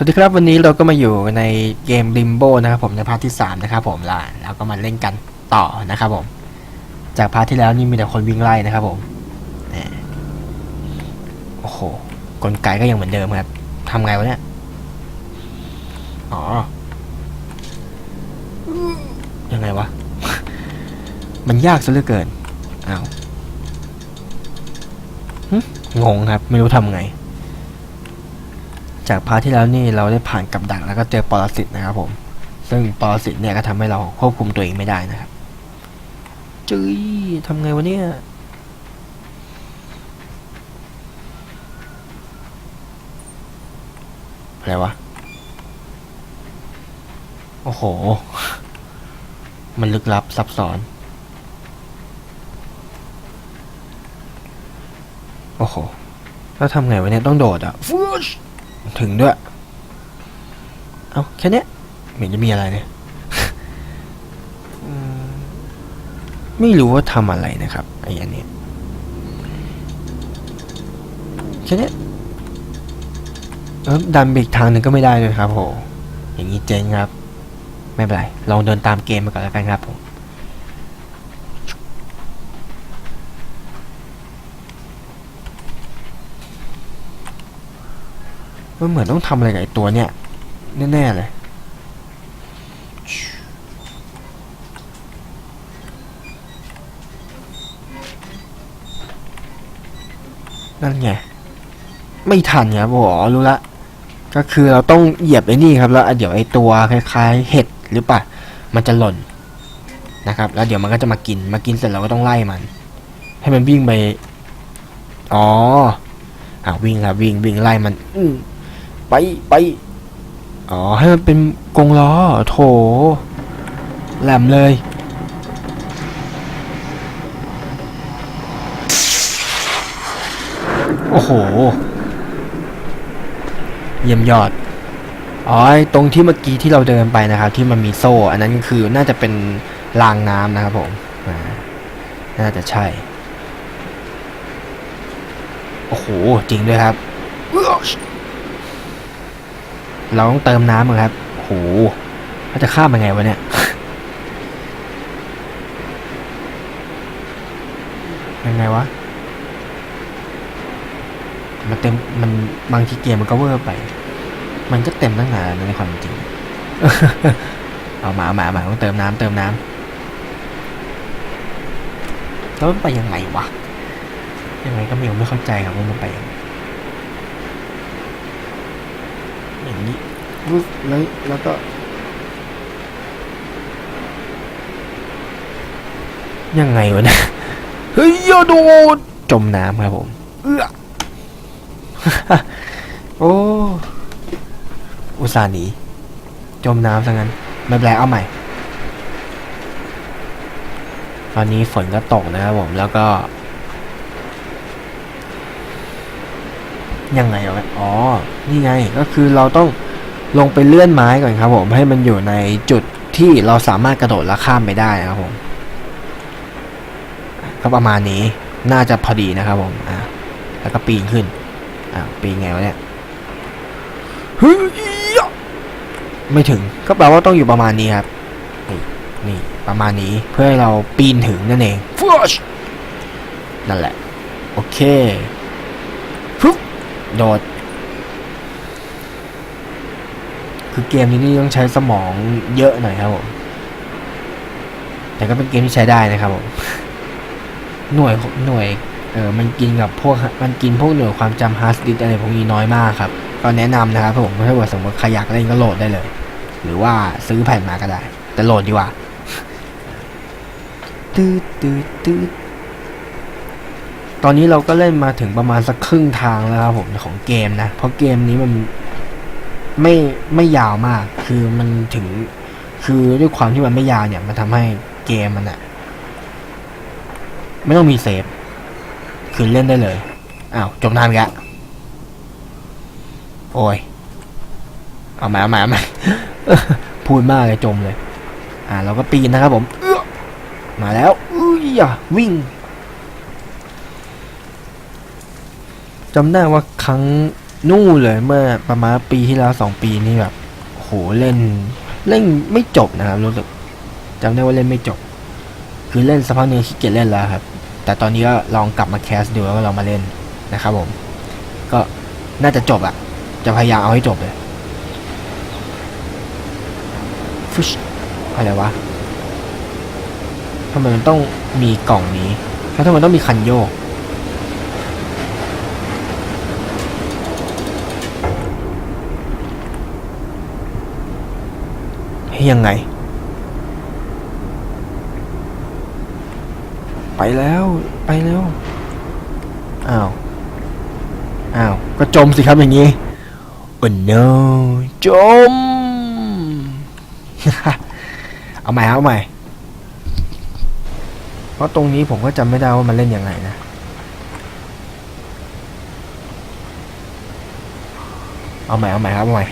สวัสดีครับวันนี้เราก็มาอยู่ในเกม Limbo นะครับผมในพาร์ทที่ 3 นะครับผมล่ะแล้วก็มาเล่นกันต่อนะครับผม จากพาร์ทที่แล้วนี่มีแต่คนวิ่งไล่นะครับผมโอ้โหกลไกก็ยังเหมือนเดิมครับทำไงวะเนี่ยอ๋อยังไงวะ มันยากซะเหลือเกินอ้าวหงงครับ ไม่รู้ทำไง จากพาร์ทที่แล้วนี่เราได้ผ่านกับดักแล้วก็เจอปรสิตนะครับผม ซึ่งปรสิตเนี่ยก็ทำให้เราควบคุมตัวเองไม่ได้นะครับจุ้ยทำไงวะเนี่ยอะไรวะ โอ้โห มันลึกลับซับซ้อน โอ้โห แล้วทำไงวะเนี่ยต้องโดดอะฟูช ถึงด้วย เอาแค่นี้ยไม่เห็นจะมีอะไรเนี่ยไม่รู้ว่าทำอะไรนะครับไอ้อันเนี้ยแค่นี้ดันไปอีกทางหนึ่งก็ไม่ได้เลยครับโหอย่างนี้เจ๊งครับ ไม่เป็นไร ลองเดินตามเกมไปก่อนแล้วกันครับผม มันเหมือนต้องทำอะไรกับไอ้ตัวเนี่ย แน่ ๆ เลย นั่นไง ไม่ทันครับอหรู้ละ ก็คือเราต้องเหยียบไอ้นี่ครับ แล้วเดี๋ยวไอ้ตัวคล้ายๆ เห็ดหรือเปล่า มันจะหล่นนะครับ แล้วเดี๋ยวมันก็จะมากิน มากินเสร็จเราก็ต้องไล่มัน ให้มันวิ่งไป อ๋ออะวิ่งครับวิ่งวิ่งไล่มัน อื ไปไป อ๋อ ให้มันเป็นกรงล้อ โถ แหลมเลย โอ้โห เยี่ยมยอด อ๋อ ตรงที่เมื่อกี้ที่เราเดินไปนะครับ ที่มันมีโซ่ อันนั้นคือน่าจะเป็นรางน้ำนะครับผม น่าจะใช่ โอ้โห จริงด้วยครับ เราต้องเติมน้ำครับโหเขาจะข้ามยังไงวะเนี่ยยังไงวะ มันเต็มมันบางทีเกมมันก็เวอร์ไป มันก็เต็มตั้งนานแล้วนะในความจริง เอามาเอามาเอามาต้องเติมน้ำเติมน้ำแล้วมันไปยังไงวะยังไงก็ไม่รู้ไม่เข้าใจครับว่ามันไปยังไง นี้ปุ๊บแล้วแล้วก็ ยังไงวะเนี่ยเฮ้ยอย่าโดดจมน้ำครับผมเอื้อโอ้อุตส่าห์หนีจมน้ำซะงั้นไม่เป็นไรเอาใหม่ ตอนนี้ฝนก็ตกนะครับผมแล้วก็ ยังไงวะอ๋อ นี่ไงก็คือเราต้อง ลงไปเลื่อนไม้ก่อนครับผมให้มันอยู่ในจุดที่เราสามารถกระโดดและข้ามไปได้นะครับผมก็ประมาณนี้น่าจะพอดีนะครับผมอ่าแล้วก็ปีนขึ้นอ่าปีนไงวะเนี่ยเฮ้ยไม่ถึงก็แปลว่าต้องอยู่ประมาณนี้ครับนี่นี่ประมาณนี้เพื่อให้เราปีนถึงนั่นเองฟชนั่นแหละ โอเคฟึบโดด คือเกมนี้นี่ต้องใช้สมองเยอะหน่อยครับผม แต่ก็เป็นเกมที่ใช้ได้นะครับผม หน่วยหน่วย เออมันกินกับพวก มันกินพวกหน่วยความจำฮาร์ดดิสอะไรพวกนี้น้อยมากครับ ก็แนะนำนะครับผมถ้าเกิดสมมติใครอยากเล่นก็โหลดได้เลย หรือว่าซื้อแผ่นมาก็ได้ แต่โหลดดีกว่าตืดตืดตืดตอนนี้เราก็เล่นมาถึงประมาณสักครึ่งทางแล้วครับผมของเกมนะ เพราะเกมนี้มัน ไม่ไม่ยาวมาก คือมันถึง คือด้วยความที่มันไม่ยาวเนี่ย มันทำให้เกมมันอะไม่ต้องมีเซฟ คือเล่นได้เลย อ้าวจมน้ำอีกแล้วโอ้ย เอามาเอามาเอามาพูดมากเลยจมเลย อ่า เราก็ปีนนะครับผม มาแล้วอุ้ยอะวิ่งจำได้ว่าครั้ง นู่นเลยเมื่อประมาณปีที่แล้วสองปีนี่แบบโหเล่น เล่นไม่จบนะครับรู้สึกจำได้ว่าเล่นไม่จบ คือเล่นสักพักหนึงขี้เกียจเล่นแล้วครับ แต่ตอนนี้ก็ลองกลับมาแคสดูแล้วก็ลองมาเล่นนะครับผม ก็น่าจะจบอะจะพยายามเอาให้จบเลยฟุชอะไรวะทำไมมันต้องมีกล่องนี้แล้วทำไมต้องมีคันโยก ยังไง ไปแล้วไปแล้วอ้าวอ้าวก็จมสิครับอย่างนี้โอ้ no จม เอาใหม่เอาใหม่ เพราะตรงนี้ผมก็จำไม่ได้ว่ามันเล่นยังไงนะเอาใหม่เอาใหม่ครับเอาใหม่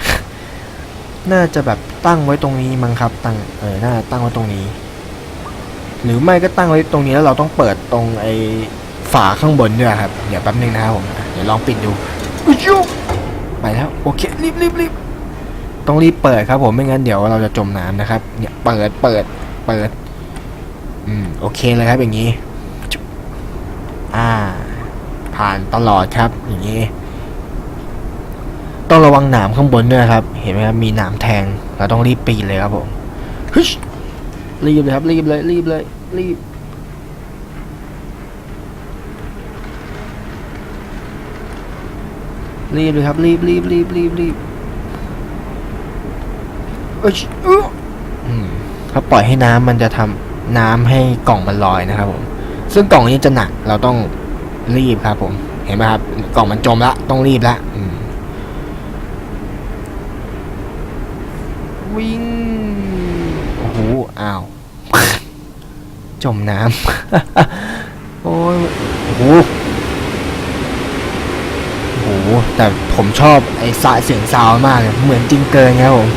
น่าจะแบบตั้งไว้ตรงนี้มั้งครับตั้งเออน่าตั้งไว้ตรงนี้ หรือไม่ก็ตั้งไว้ตรงนี้แล้วเราต้องเปิดตรงไอ้ฝาข้างบนด้วยครับเดี๋ยวแป๊บนึงนะครับผมเดี๋ยวลองปิดดูไปแล้วโอเครีบรีบรีบต้องรีบเปิดครับผมไม่งั้นเดี๋ยวเราจะจมน้ำนะครับ เนี่ยเปิดเปิดเปิด อืมโอเคเลยครับอย่างนี้อ่า ผ่านตลอดครับอย่างนี้ ต้องระวังหนามข้างบนด้วยครับ เห็นไหมครับ มีหนามแทง เราต้องรีบปีนเลยครับผมฮึชรีบเลยครับ รีบเลย รีบเลย รีบ รีบเลยครับ รีบรีบรีบรีบรีบเอ้ยอื้ออืมเขาปล่อยให้น้ำมันจะทำน้ำให้กล่องมันลอยนะครับผม ซึ่งกล่องนี้จะหนัก เราต้องรีบครับผม เห็นไหมครับ กล่องมันจมละ ต้องรีบละอืม วิ่ง โอ้โห อ้าว จมน้ำ โอ้ยโอ้โหโอ้โหแต่ผมชอบไอ้สายเสียงซาวมากเลยเหมือนจริงเกินครับผม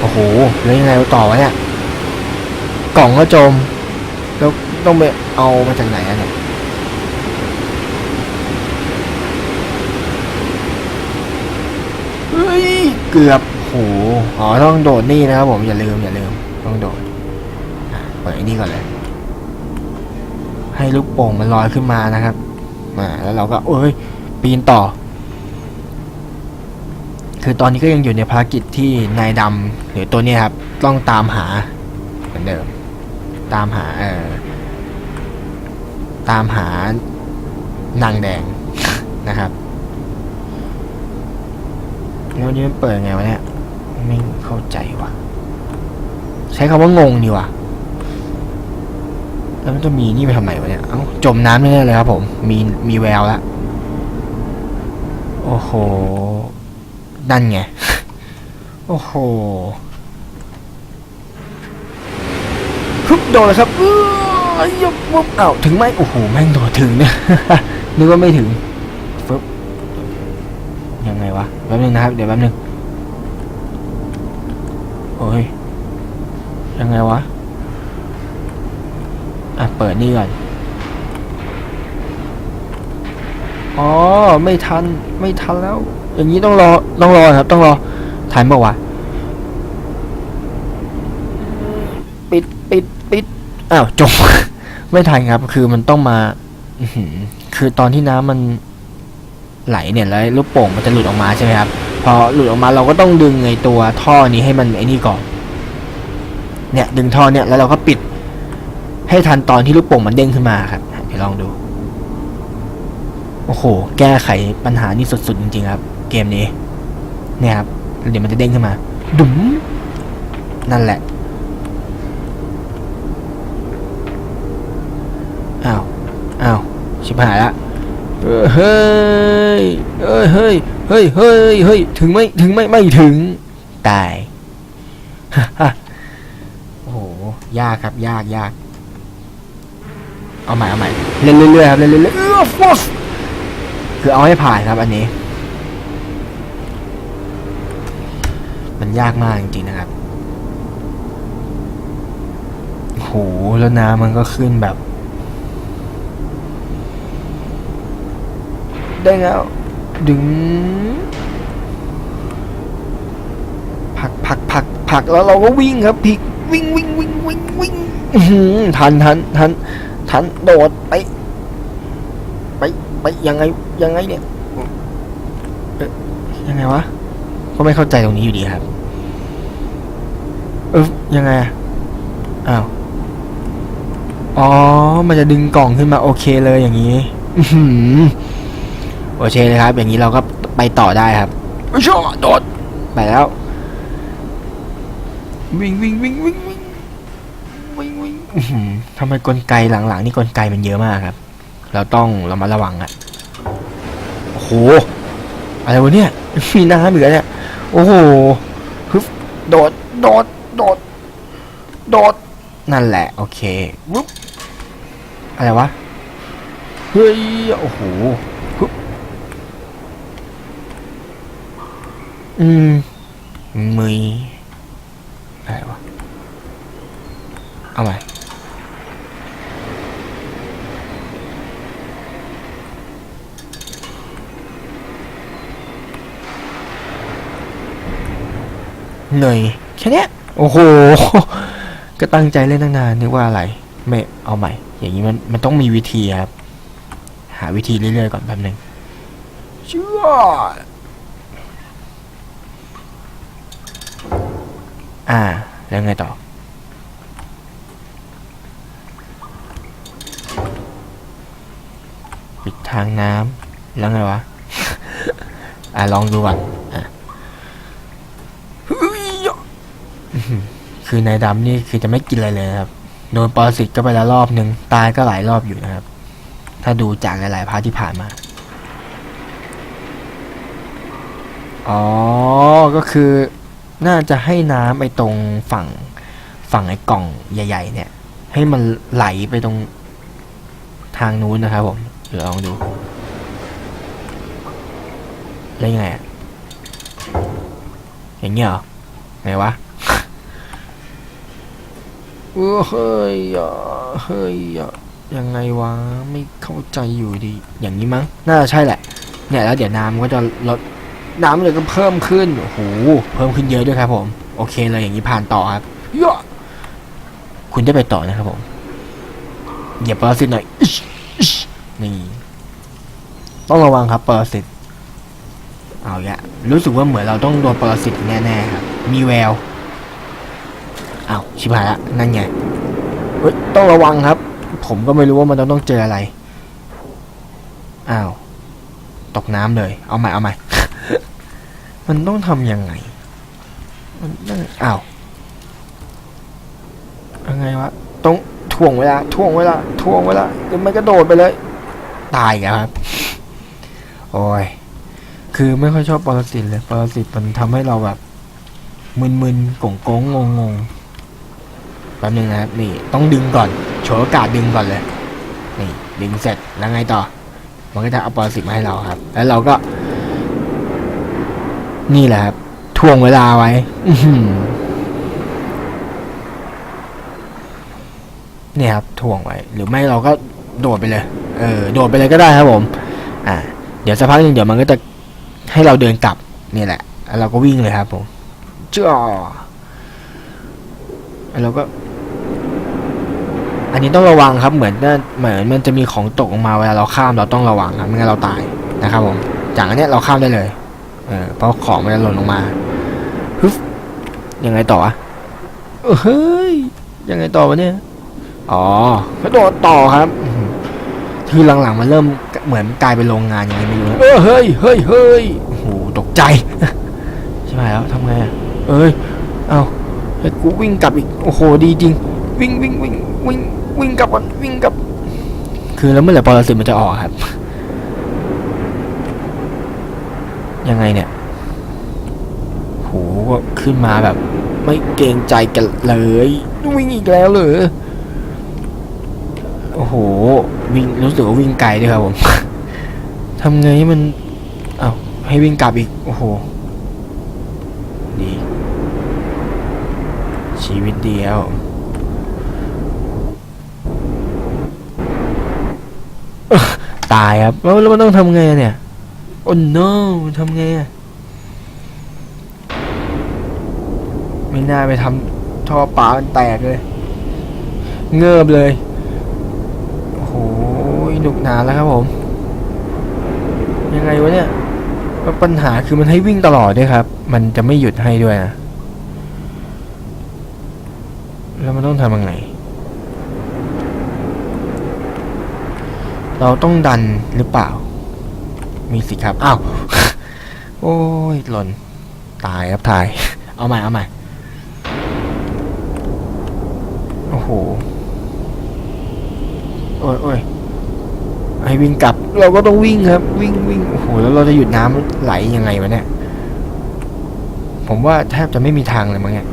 โอ้โห แล้วยังไงต่อวะเนี่ย กล่องก็จม แล้วต้องไปเอามาจากไหนอะเนี่ยเกือบโห อ๋อ ต้องโดดนี่นะครับผม อย่าลืม อย่าลืม ต้องโดด เปิดไอ้นี่ก่อนเลย ให้ลูกโป่งมันลอยขึ้นมานะครับ มาแล้วเราก็เอ้ย ปีนต่อ คือตอนนี้ก็ยังอยู่ในภารกิจที่นายดำหรือตัวนี้ครับ ต้องตามหา เหมือนเดิม ตามหาเอ่อตามหานางแดงนะครับแล้วนี่มันเปิดไงวะเนี่ย ไม่เข้าใจว่ะ ใช้คำว่างงดีว่ะ แล้วมันจะมีนี่ไปทำไมวะเนี่ย เอ้า จมน้ำแน่ๆเลยครับผม มี มีแววแล้วโอ้โห นั่นไง โอ้โหฮึบโดนเลยครับเออยกปุ๊บอ้าวถึงไหมโอ้โห แม่งโดดถึงเนี่ยนึกว่าไม่ถึงฟึบยังไงวะ แป๊บนึงนะครับ เดี๋ยวแป๊บนึง โอ้ย ยังไงวะ อะเปิดนี่ก่อนอ๋อไม่ทันไม่ทันแล้ว อย่างนี้ต้องรอต้องรอครับ ต้องรอทันเปล่าวะปิดปิดปิดอ้าวจบ ไม่ทันครับ คือมันต้องมาคือตอนที่น้ำมันไหลเนี่ยแล้วลูกโป่งมันจะหลุดออกมาใช่ไหมครับ พอหลุดออกมาเราก็ต้องดึงไอ้ตัวท่อนี้ให้มันไอ้นี่ก่อน เนี่ย ดึงท่อเนี่ยแล้วเราก็ปิด ให้ทันตอนที่ลูกโป่งมันเด้งขึ้นมาครับเดี๋ยวลองดู โอ้โห แก้ไขปัญหานี่สุดๆจริงๆครับ เกมนี้ เนี่ยครับเดี๋ยวมันจะเด้งขึ้นมา ดุ๋มนั่นแหละอ้าวอ้าวชิบหายละเออเฮ้ยเอ้ยเฮ้ยเฮ้ยเฮ้ยเฮ้ยถึงไหมถึงไหมไม่ถึงตายโอ้โหยากครับยากยาก เอาใหม่เอาใหม่เล่นเรื่อยๆครับเล่นเรื่อยๆเออฟอสคือเอาให้ผ่านครับอันนี้ มันยากมากจริงๆนะครับโอ้โหแล้วน้ำมันก็ขึ้นแบบ ได้แล้ว ดึงผักผักผักผักแล้วเราก็วิ่งครับพลิกวิ่งวิ่งวิ่งวิ่งวิ่งทันทันทัน ทันโดดไป ไปไปยังไงยังไงเนี่ยเอ๊ะยังไงวะก็ไม่เข้าใจตรงนี้อยู่ดีครับ เออยังไงอะอ้าวอ๋อ มันจะดึงกล่องขึ้นมาโอเคเลยอย่างนี้อื้อหือโอเคเลยครับ อย่างนี้เราก็ไปต่อได้ครับชอโดดไปแล้ว วิ่งวิ่งวิ่งวิ่งวิ่งวิ่งวิ่งอื้อหือ ทำไมกลไกหลังๆนี่กลไกมันเยอะมากครับ เราต้องเรามาระวังอะโอ้โห อะไรวะเนี่ย มีน้ำเหลือเนี่ย โอ้โหฮึบโดด โดด โดด โดด นั่นแหละ โอเควุ๊บอะไรวะ เฮ้ย โอ้โหฮึบอืมมืออะไรวะ เอาใหม่ เหนื่อยแค่เนี้ยโอ้โห ก็ตั้งใจเล่นตั้งนานนึกว่าอะไร ไม่เอาใหม่ อย่างนี้มันมันต้องมีวิธีครับ หาวิธีเรื่อยๆก่อนแป๊บหนึงเชื่ออ่า แล้วไงต่อ ปิดทางน้ำแล้วไงวะ อ่าลองดูก่อนอะเฮ้ยอื้อหือ คือนายดำนี่คือจะไม่กินอะไรเลยครับ โดนปรสิตก็ไปแล้วรอบหนึ่งตายก็หลายรอบอยู่นะครับ ถ้าดูจากหลาย ๆ พาร์ทที่ผ่านมา อ๋อ ก็คือน่าจะให้น้ำไปตรงฝั่งฝั่งไอ้กล่องใหญ่ ๆ เนี่ย ให้มันไหลไปตรงทางนู้นนะครับผม เดี๋ยวลองดูแล้วยังไงอะอย่างเงี้ยเหรอ ไงวะ เออเฮ้ยอะเฮ้ยอะยังไงวะไม่เข้าใจอยู่ดี อย่างนี้มั้งน่าจะใช่แหละ เนี่ยแล้วเดี๋ยวน้ำก็จะลดน้ำเลยก็เพิ่มขึ้นโอ้โหเพิ่มขึ้นเยอะด้วยครับ ผม โอเคเลยอย่างนี้ผ่านต่อครับยะคุณได้ไปต่อนะครับผมเหยียบปรสิตหน่อยอิชอิชนี่ต้องระวังครับปรสิตเอาอย่ารู้สึกว่าเหมือนเราต้องโดนปรสิตแน่ๆครับมีแววอ้าวชิบหายละ นั่นไงเฮ้ยต้องระวังครับ ผมก็ไม่รู้ว่ามันต้องต้องเจออะไร อ้าว ตกน้ำเลย เอาใหม่เอาใหม่ มันต้องทำยังไง มันต้องอ้าวยังไงวะ ต้องถ่วงเวลาถ่วงเวลาถ่วงเวลาเดี๋ยวมันกระโดดไปเลย ตายครับ โอ้ย คือไม่ค่อยชอบปรสิตเลย ปรสิตมันทำให้เราแบบมึนๆกงกงงงงๆ แป๊บนึงนะครับนี่ต้องดึงก่อนโฉวยโอกาสดึงก่อนเลยนี่ดึงเสร็จแล้วไงต่อ มันก็จะเอาปรสิตมาให้เราครับ แล้วเราก็ นี่แหละครับทวงเวลาไว้เนี่ยครับทวงไว้ หรือไม่เราก็โดดไปเลย เออ โดดไปเลยก็ได้ครับผม อ่า เดี๋ยวสักพักหนึ่งเดี๋ยวมันก็จะให้เราเดินกลับนี่แหละแล้วเราก็วิ่งเลยครับผมจ้าแล้วเราก็ อันนี้ต้องระวังครับเหมือนน่าเหมือนมันจะมีของตกลงมาเวลาเราข้ามเราต้องระวังครับไม่งั้นเราตายนะครับผมจากอันนี้เราข้ามได้เลยเออเพราะของมันจะหล่นลงมาฮึบยังไงต่อวะเฮ้ยยังไงต่อวะเนี่ยอ๋อกระโดดต่อครับคือหลังๆมันเริ่มเหมือนกลายเป็นโรงงานยังไงไม่รู้เออเฮ้ยเฮ้ยเฮ้ยโอ้โหตกใจใช่ไหมแล้วทำไงอะเอ้ยเอาให้กูวิ่งกลับอีกโอ้โหดีจริงวิ่งวิ่งวิ่งวิ่ง วิ่งกลับก่อนวิ่งกลับ คือแล้วเมื่อไหร่ปรสิตมันจะออกครับ ยังไงเนี่ยโหก็ขึ้นมาแบบ ไม่เกรงใจกันเลยวิ่งอีกแล้วเหรอโอ้โห วิ่งรู้สึกว่าวิ่งไกลด้วยครับผมทำไงให้มันเอา้าให้วิ่งกลับอีก โอ้โห ดี ชีวิตเดียว ตายครับแล้วแล้วมันต้องทำไงอะเนี่ยโอ้ no ทำไงอะไม่น่าไปทำท่อปลามันแตกเลย เงือบเลยโอ้โหหนุกหนาแล้วครับผม ยังไงวะเนี่ยแล้วปัญหาคือมันให้วิ่งตลอดด้วยครับ มันจะไม่หยุดให้ด้วยนะ แล้วมันต้องทำยังไง เราต้องดันหรือเปล่า มีสิครับ อ้าว โอ้ย หล่น ตายครับตาย เอาใหม่ เอาใหม่ โอ้โห โอ้ยโอ้ยให้วิ่งกลับ เราก็ต้องวิ่งครับ วิ่งวิ่งโอ้โห แล้วเราจะหยุดน้ำไหลยังไงวะเนี่ย ผมว่าแทบจะไม่มีทางเลยมั้งเนี่ย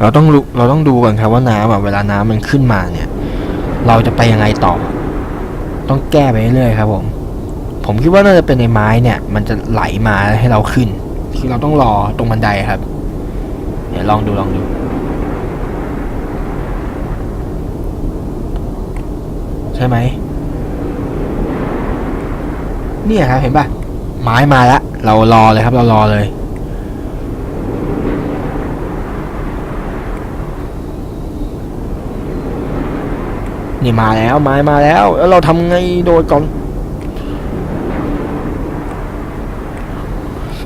เราต้องเราต้องดูก่อนครับว่าน้ำอะเวลาน้ำมันขึ้นมาเนี่ย เราจะไปยังไงต่อ ต้องแก้ไปเรื่อยครับผม ผมคิดว่าน่าจะเป็นในไม้เนี่ย มันจะไหลมาให้เราขึ้น คือเราต้องรอตรงบันไดครับ เดี๋ยวลองดูลองดูใช่ไหมเนี่ยครับเห็นป่ะไม้มาแล้วเรารอเลยครับ เรารอเลย นี่มาแล้วไม้มาแล้วแล้วเราทำไงโดดก่อน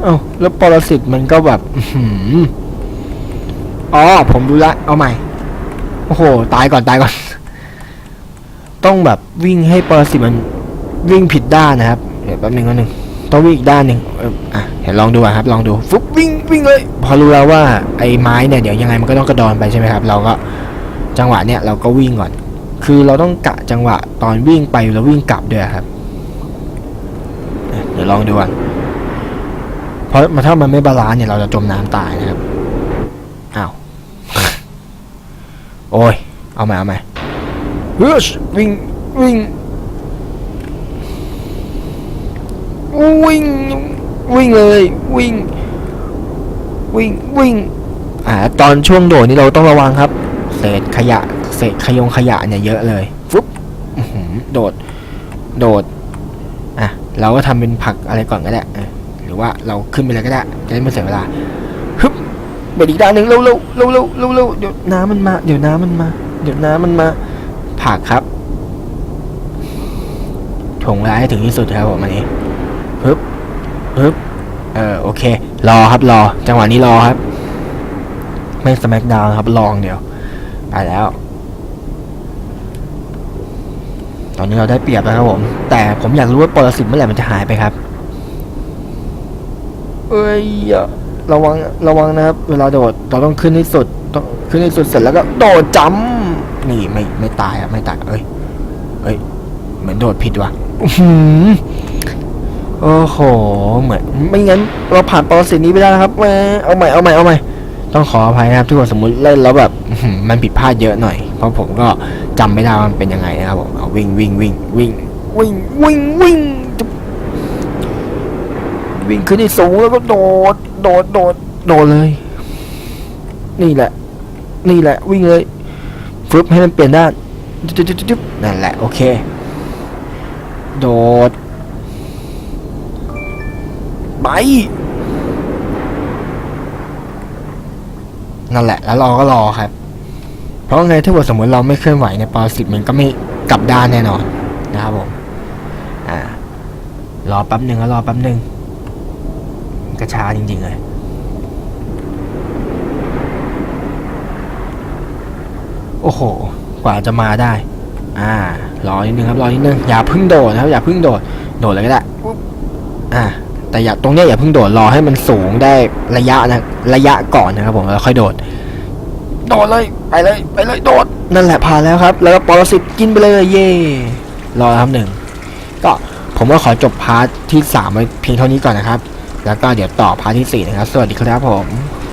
เอ้าแล้วปรสิตมันก็แบบอ๋อผมดูละเอาใหม่โอ้โหตายก่อนตายก่อน ต้องแบบวิ่งให้ปรสิตมันวิ่งผิดด้านนะครับเดี๋ยวแป๊บนึงแป๊บนึงต้องวิ่งอีกด้านหนึ่งเอออะเดี๋ยวลองดูอะครับ ลองดูฟุบวิ่งวิ่งเลย พอรู้แล้วว่าไอ้ไม้เนี่ยเดี๋ยวยังไงมันก็ต้องกระดอนไปใช่ไหมครับ เราก็จังหวะเนี่ยเราก็วิ่งก่อน คือเราต้องกะจังหวะตอนวิ่งไปแล้ววิ่งกลับด้วยครับ เดี๋ยวลองดูก่อนเพราะมันถ้ามันไม่บาลานซ์เนี่ยเราจะจมน้ำตายนะครับ อ้าว โอ้ย เอาใหม่เอาใหม่เฮ้ยวิ่งวิ่งวิ่งวิ่งเลยวิ่งวิ่งวิ่งอ่าตอนช่วงโดดนี่เราต้องระวังครับ เศษขยะ ศษขยงขยะเนี่ยเยอะเลยฟุ๊บโดด โดด อะ เราก็ทำเป็นผักอะไรก่อนก็ได้หรือว่าเราขึ้นไปเลยก็ได้ จะได้ไม่เสียเวลาฮึบเบิดอีกด้านหนึ่งเร็วเร็วเร็วเร็วเร็วเร็วเดี๋ยวน้ำมันมา เดี๋ยวน้ำมันมา เดี๋ยวน้ำมันมา ผักครับถงเวลาให้ถึงที่สุดครับผมอันนี้ฮึบฮึบเออโอเค รอครับรอ จังหวะนี้รอครับ ไม่สแมกดาวครับลองเดี๋ยว ไปแล้ว ตอนนี้เราได้เปรียบแล้วครับผม แต่ผมอยากรู้ว่าปรสิตเมื่อไหร่มันจะหายไปครับ เอ้ยอย่าระวังระวังนะครับ เวลาโดดเราต้องขึ้นให้สุดต้องขึ้นให้สุดเสร็จแล้วก็โดดจ้ำนี่ไม่ไม่ตายอะไม่ตายเอ้ยเอ้ยเหมือนโดดผิดว่ะอื้อหือโอ้โห เหมือนไม่งั้นเราผ่านปรสิตนี้ไปได้นะครับแหมเอาใหม่เอาใหม่เอาใหม่ต้องขออภัยนะครับทุกคนสมมุติเล่นแล้วแบบอื้อหือมันผิดพลาดเยอะหน่อย เพราะผมก็จำไม่ได้ว่ามันเป็นยังไงนะครับผมเอาวิ่งวิ่งวิ่งวิ่งวิ่งวิ่งวิ่งวิ่งขึ้นที่สูงแล้วก็โดดโดดโดดโดดเลย นี่แหละ นี่แหละ วิ่งเลยฟึบให้มันเปลี่ยนด้านจุ๊บจุ๊บจุ๊บนั่นแหละโอเค โดดไปนั่นแหละ แล้วเราก็รอครับ ราะไงถ้าเกิดสมมติเราไม่เคลื่อนไหวในปรสิตมันก็ไม่กลับด้านแน่นอนนะครับผมอ่ารอแป๊บหนึ่งแล้วรอแป๊บหนึ่งกระชาจริง ๆ เลยโอ้โห กว่าจะมาได้ อ่ารอนิดนึงครับ รอนิดนึง อย่าพึ่งโดดนะครับ อย่าพึ่งโดด โดดเลยก็ได้ปุ๊บอ่า แต่อย่าตรงเนี้ยอย่าพิ่งโดด รอให้มันสูงได้ระยะนะ ระยะก่อนนะครับผม แล้วค่อยโดด โดดเลย ไปเลย ไปเลย โดด นั่นแหละผ่านแล้วครับ แล้วก็ปรสิตกินไปเลย เย่รอครับหนึ่ง ก็ผมก็ขอจบพาร์ทที่สามไว้เพียงเท่านี้ก่อนนะครับ แล้วก็เดี๋ยวต่อพาร์ทที่สี่นะครับ สวัสดีครับผม